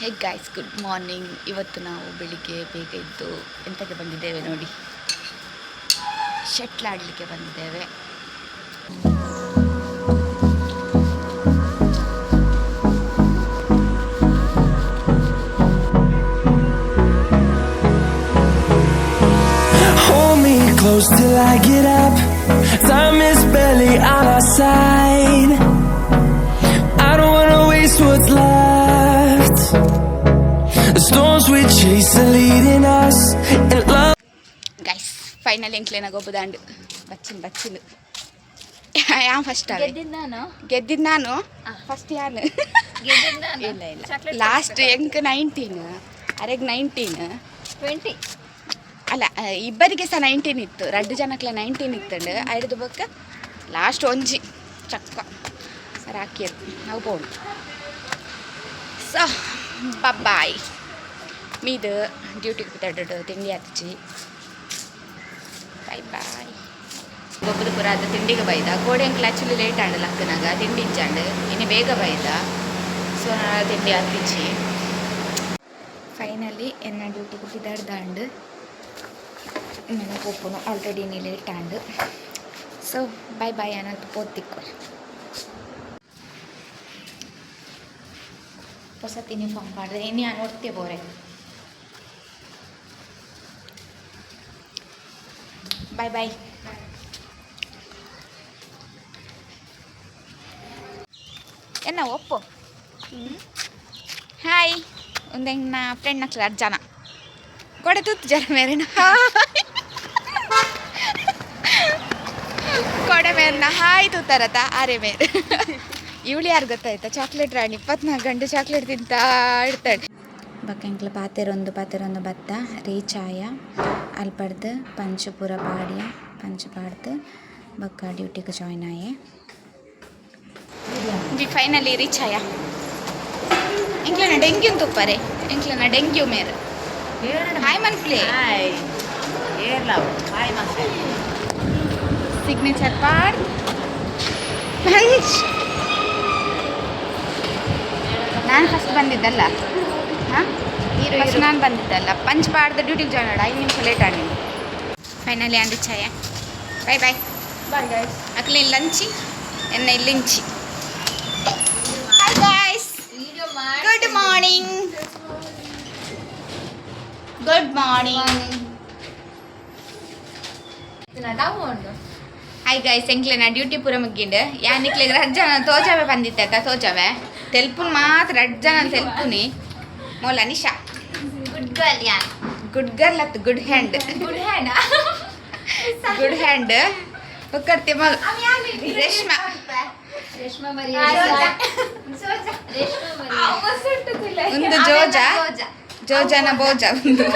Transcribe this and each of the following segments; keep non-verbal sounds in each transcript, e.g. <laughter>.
Hey guys good morning ಇವತ್ತು ನಾವು ಬೆಳಿಗ್ಗೆ ಬೇಗ ಇದ್ದು ಎಂತಕ್ಕೆ ಬಂದಿದ್ದೇವೆ ನೋಡಿ ಶಟ್ಲ್ ಆಡಲಿಕ್ಕೆ ಬಂದಿದ್ದೇವೆ till I get up. Time is barely on our side. Guys final ಎಂಕ್ಲೇನ ಗೊಬ್ಬದಾಂಡು ಬಚ್ಚಿನ್ ಬಚ್ಚಿನ್. ಯಾ ಫಸ್ಟ್ ಅವೆ ನಾನು. ಗೆದ್ದಿದ್ ನಾನು? ಫಸ್ಟ್ ಯಾನು? <laughs> ನಾನು. ಇಲ್ಲ ಇಲ್ಲ. ಲಾಸ್ಟ್ ಎಂಕ್ ನೈನ್ಟೀನ್ ಅರೆಗ್ ನೈನ್ಟೀನ್ ಟ್ವೆಂಟಿ ಅಲ್ಲ ಇಬ್ಬರಿಗೆ ಸಹ ನೈನ್ಟೀನ್ ಇತ್ತು. ಎರಡು ಜನಕ್ಲ ನೈನ್ಟೀನ್ ಇತ್ತಂಡು. ಐದು ಬಕ್ಕ ಲಾಸ್ಟ್ ಒಂಜಿ. ಚಕ್ಕ. ರಾಕಿಯರು ನಾವು ಬೋಡು ಸೊ ಬಬ್ಬಾಯ್ ಮೀದು ಡ್ಯೂಟಿಗೆ ಬಿದ್ದಾಡು ತಿಂಡಿ ಹಚ್ಚಿ ಬಾಯ್ ಬಾಯ್ ಗೊಬ್ಬರ ಪುರ ಅದು ತಿಂಡಿಗೆ ಬೈದ. ಕೋಡೆ ಅಂಕಲ್ ಆ್ಯಕ್ಚುಲಿ ಲೇಟ್ ಆಂಡಲ್ಲ ಅಕ್ಕನಾಗ ತಿಂಡಿ ಇಚ್ಚಾಂಡು. ಇನ್ನು ಬೇಗ ಬೈದ. ಸೊ ತಿಂಡಿ ಹಾಕಿಚ್ಚಿ ಫೈನಲಿ ಎನ್ನ ಡ್ಯೂಟಿಗೆ ಬಿದ್ದಾಡ್ದಾಂಡು ನನ್ನ ಪೋಪುನು ಆಲ್ರೆಡಿ ನೀ ಲೇಟ್ ಆಂಡು. ಸೊ ಬಾಯ್ ಬಾಯ್ ಅನ್ನೋದು ಪೋತಿಕ್ಕು ಹೊಸ ಯೂನಿಫಾರ್ಮ್ ಮಾಡಿದ್ರೆ ಇನ್ನೇ ನಾನು ನೋಡ್ತೇ ಬೋರೆ? ಬಾಯ್ ಬಾಯ್ ಎನ್ನ ಒಪ್ಪು? ಹಾಯ್ ಒಂದು ನಾ ಫ್ರೆಂಡ್ ನಕ್ಲ ಜನ ಕೊಡೆ ತೂತು ಜನ ಮೇರೆ ಕೊಡೆ ಮೇರೆನ ಹಾಯ್ ತೂತಾರತ, ಆರೆ ಮೇರೆ ಇವಳು ಯಾರು ಗೊತ್ತಾಯ್ತಾ? ಚಾಕ್ಲೇಟ್ ರಾಣಿ. ಇಪ್ಪತ್ನಾಲ್ಕು ಗಂಟೆ ಚಾಕ್ಲೇಟ್ ತಿಂತಾ ಇರ್ತಾಳೆ. ಬಕ್ಕಂಕ್ಲ ಪಾತೆರೊಂದು ಪಾತೆರೊಂದು ಬತ್ತ ರೀಚಾಯ ಪಂಚ್ ಪೂರ ಪಾಡ್ಯ ಪಂಚಪಾಡ್ದು ಬಕ್ಕ ಡ್ಯೂಟಿಗೆ ಜಾಯ್ನ್ ಆಯೆ. ಜಿ ಫೈನಲಿ ರೀಚ್ ಆಯ ಎಂಕ್ಲನ ಡೆಂಗ್ಯೂ ತುಪ್ಪರೆ ಎಂಕ್ಲನ ಡೆಂಗ್ಯೂ ಮೇರ್. ಹಾಯ್ ಮನ್ಪ್ಲೆ ಹಾಯ್ ಏರ್ಲ. ಹಾಯ್ ಮನ್ ಸಿಗ್ನೇಚರ್ ಪಾಡ್ ಪಂಚ್ ನಾನು ಫಸ್ಟ್ ಬಂದಿದ್ದಲ್ಲ. ಹಾಂ? ಫಸ್ಟ್ ನಾನು ಬಂದಿದ್ದಲ್ಲ ಪಂಚ್ ಬಾರ್ದ ಡ್ಯೂಟಿಗೆ ಜಾಯ್ನ್ ಆಡ ಐದು ನಿಮಿಷ ಲೇಟ್ ಆಡಿ ಫೈನಲಿ ಅಂದಿ ಛಾಯ. ಬಾಯ್ ಬಾಯ್ ಬಾಯ್ ಗಾಯ್ಸ್ ಅಕ್ಲಿ ಲಂಚಿ ಎನ್ನ ಇಲ್ಲಿಂಚಿ hi guys good morning good morning hi guys ಎಂಕ್ಲೆ ನಾ ಎಂಕ್ಲೆನ ಡ್ಯೂಟಿ ಪೂರ ಮುಗ್ಗಿಂಡು. ಯಾನಿಕ್ಲೆಗ್ ರಡ್ ಜನ ತೋಜಾವೆ ಬಂದಿತ್ತ ತೋಜಾವೆ. ತೆಲ್ಪುನ್ ಮಾತ್ರ ರಡ್ ಜನ ತೆಲ್ಪುನಿ. ಮೋಲ Nisha. Good girl yeah good girl ಅತ್ good hand good hand good hand ಒಕ್ಕರ್ತಿ ಮಗ. ರೇಷ್ಮಾ. ಒಂದು ಜೋಜ. ಜೋಜನ ಬೋಜ ಒಂದು.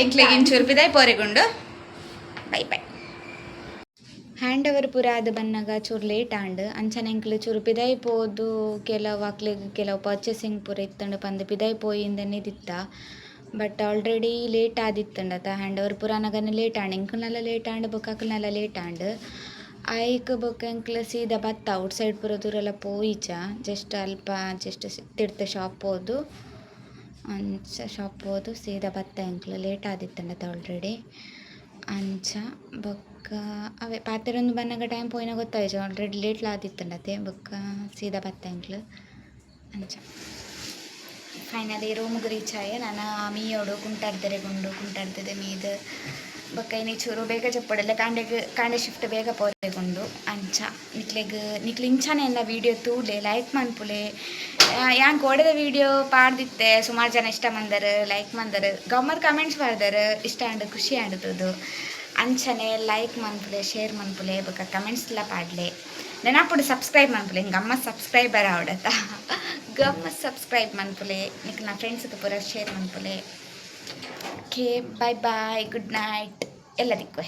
ಎಂಕ್ಲೆಗ್ ಇಂಚೂರು ಬಿದಾಯ್ ಪೋರಿಗುಂಡು. ಬೈ ಬೈ ಹ್ಯಾಂಡ್ ಓವರ್ ಪೂರ ಅದ ಬನ್ನಾಗ ಚೂರು ಲೇಟ್ ಆಂಡ್ ಅಂಚನೆ ಎಂಕ್ಲು ಚೂರು ಪಿದಾಯಿ ಪೋದು ಕೆಲವು ಅಕ್ಲಿಗೆ ಕೆಲವು ಪರ್ಚೇಸಿಂಗ್ ಪೂರ ಇತ್ತಂಡು ಪಂದು ಪಿದಾಯಿ ಪೋಯಿಂದನೇ ದಿತ್ತ. ಬಟ್ ಆಲ್ರೆಡಿ ಲೇಟ್ ಆದಿತ್ತಂಡತ. ಹ್ಯಾಂಡ್ ಓವರ್ ಪುರಾನಗನೆ ಲೇಟ್ ಆಂಡ್ ಎಂಕ್ಲನೆಲ್ಲ ಲೇಟ್ ಆಂಡ್ ಬೊಕ್ಕಕ್ಲನೆಲ್ಲ ಲೇಟ್ ಆಂಡ್ ಐಕ್ ಬೊಕ್ಕ ಎಂಕ್ಲ ಸೀದಾ ಬತ್ತ ಔಟ್ ಸೈಡ್ ಪೂರ ದೂರೆಲ್ಲ ಪೋಯಿಚ. ಜಸ್ಟ್ ಅಲ್ಪ ಜಸ್ಟ್ ತಿಡ್ತ ಶಾಪ್ ಹೋದು ಅಂಚ ಶಾಪ್ ಹೋದು ಸೀದಾ ಬತ್ತ ಎಂಕ್ಲ ಲೇಟ್ ಆದಿತ್ತಂಡತ ಆಲ್ರೆಡಿ ಅಂಚ ಬೊಕ್ಕ ಅವೇ ಪಾತೆರೊಂದು ಬನ್ನಾಗ ಟೈಮ್ ಪೋಯಿನ ಗೊತ್ತಾಯ್ತು. ಆಲ್ರೆಡಿ ಲೇಟ್ ಆದಿತ್ತಂಡತೆ ಬೊಕ್ಕ ಸೀದಾ ಬತ್ತ ಎಂಕ್ಲು ಅಂಚ. ಫೈನಲಿ ರೂಮ್ಗೆ ರೀಚ್ ಆಯ. ನಾನು ಮೀಯೋಡು ಕುಂಟಾಡ್ದರೆ ಗುಂಡು, ಕುಂಟಾಡ್ತದೆ ಮೀದ್. ಬೊಕ್ಕ ಇನ್ನು ಚೂರು ಬೇಗ ಚಪ್ಪಡಲ್ಲ ಕಾಂಡೆಗೆ ಕಾಂಡೆ ಶಿಫ್ಟ್ ಬೇಗ ಪೋರೆಗುಂಡು ಅಂಚ. ನಿಕ್ಲೆಗ್, ನಿಕ್ಲು ಇಂಚಾನೆ ಎಲ್ಲ ವೀಡಿಯೋ ತೂಲೆ ಲೈಕ್ ಮನ್ಪುಲೆ ಯಾನ್ ಓಡದ ವೀಡಿಯೋ ಪಾಡ್ದಿತ್ತೆ. ಸುಮಾರು ಜನ ಇಷ್ಟ ಮಂದರ್ ಲೈಕ್ ಮಂದರ್. ಗಮ್ಮತ್ ಕಮೆಂಟ್ಸ್ ಮಾಡ್ದಾರ. ಇಷ್ಟ ಆಂಡ್ ಖುಷಿ ಆಂಡದು ಅಂಚನೆ ಲೈಕ್ ಮನ್ಪುಲೆ ಶೇರ್ ಮನ್ಪುಲೆ ಬೊಕ ಕಮೆಂಟ್ಸ್ ಎಲ್ಲ ಪಾಡ್ಲೆ. ನೆನಪುಡು ಸಬ್ಸ್ಕ್ರೈಬ್ ಮನ್ಪುಲೆ, ಹಿಂಗೆ ಅಮ್ಮ ಸಬ್ಸ್ಕ್ರೈಬರ್ ಆವಡತ್ತ ಗಮ್ಮ ಸಬ್ಸ್ಕ್ರೈಬ್ ಮನ್ಪುಲೆ. ನಿಕ್ ನಾ ಫ್ರೆಂಡ್ಸ್ಗೆ ಪೂರ share ಮನ್ಪುಲೆ. Okay bye bye good night ಎಲ್ಲ ದಿಕ್ಕು.